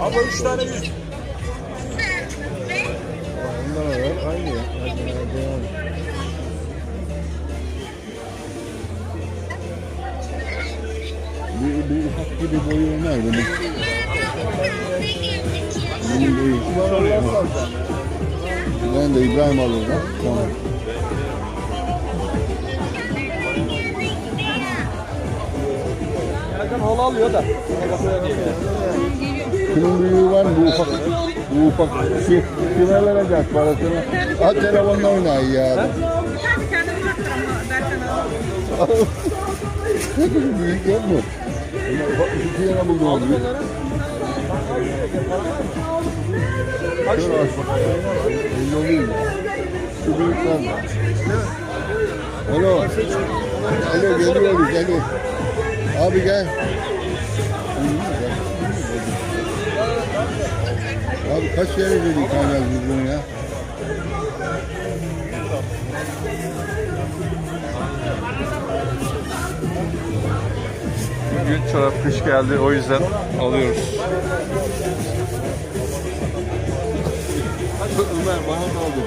Ama üç tane yüz. Bunlar var aynı ya. Bir, bir ufak gibi boyu var bunun. Bunun değil. Ben de İbrahim alırım. Tamam. Erkan hal alıyor da. Şunun büyüğü var mı? Bu ufak. Bu ufak. Şu, kime verecek parasını? Ha telefonla oynayın ya. Hadi kendini bıraktır ama Berkan al. Büyük yok mu? Ufak iki yana buldu onu. Şöyle aç bak. Belli oluyor mu? Şu büyükler var. Alo. Alo geliyoruz geliyoruz. Abi gel. Kaç kere dedik hala biz bunu ya? Bugün çorap kış geldi o yüzden alıyoruz. Ömer bana da aldı.